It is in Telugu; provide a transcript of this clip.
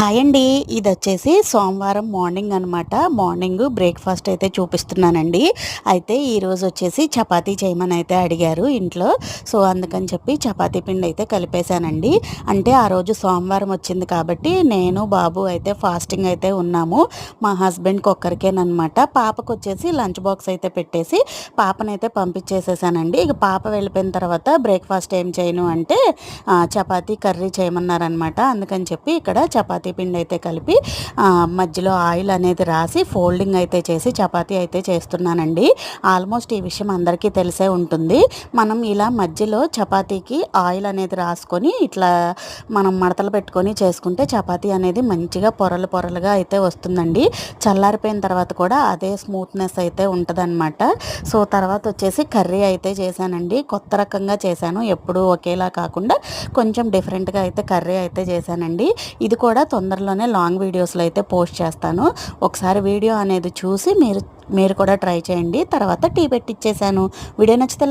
హాయ్ అండి. ఇది వచ్చేసి సోమవారం మార్నింగ్ అనమాట మార్నింగ్ బ్రేక్ఫాస్ట్ అయితే చూపిస్తున్నానండి. అయితే ఈరోజు వచ్చేసి చపాతీ చేయమని అయితే అడిగారు ఇంట్లో. సో అందుకని చెప్పి చపాతీ పిండి అయితే కలిపేశానండి. అంటే ఆ రోజు సోమవారం వచ్చింది కాబట్టి నేను బాబు అయితే ఫాస్టింగ్ అయితే ఉన్నాము. మా హస్బెండ్కి ఒక్కరికేనమాట పాపకు వచ్చేసి లంచ్ బాక్స్ అయితే పెట్టేసి పాపనైతే పంపించేసేసానండి. ఇక పాప వెళ్ళిపోయిన తర్వాత బ్రేక్ఫాస్ట్ ఏం చేయను అంటే చపాతీ కర్రీ చేయమన్నారనమాట అందుకని చెప్పి ఇక్కడ చపాతీ పిండి అయితే కలిపి మధ్యలో ఆయిల్ అనేది రాసి ఫోల్డింగ్ అయితే చేసి చపాతీ అయితే చేస్తున్నానండి. ఆల్మోస్ట్ ఈ విషయం అందరికీ తెలిసే ఉంటుంది. మనం ఇలా మధ్యలో చపాతీకి ఆయిల్ అనేది రాసుకొని ఇట్లా మనం మడతలు పెట్టుకొని చేసుకుంటే చపాతీ అనేది మంచిగా పొరలు పొరలుగా అయితే వస్తుందండి. చల్లారిపోయిన తర్వాత కూడా అదే స్మూత్నెస్ అయితే ఉంటుందన్నమాట. సో తర్వాత వచ్చేసి కర్రీ అయితే చేశానండి. కొత్త రకంగా చేశాను. ఎప్పుడూ ఒకేలా కాకుండా కొంచెం డిఫరెంట్గా అయితే కర్రీ అయితే చేశానండి. ఇది కూడా తొందరలోనే లాంగ్ వీడియోస్లో అయితే పోస్ట్ చేస్తాను. ఒకసారి వీడియో అనేది చూసి మీరు మీరు కూడా ట్రై చేయండి. తర్వాత టీ పెట్టిచ్చేసాను. వీడియో నచ్చితే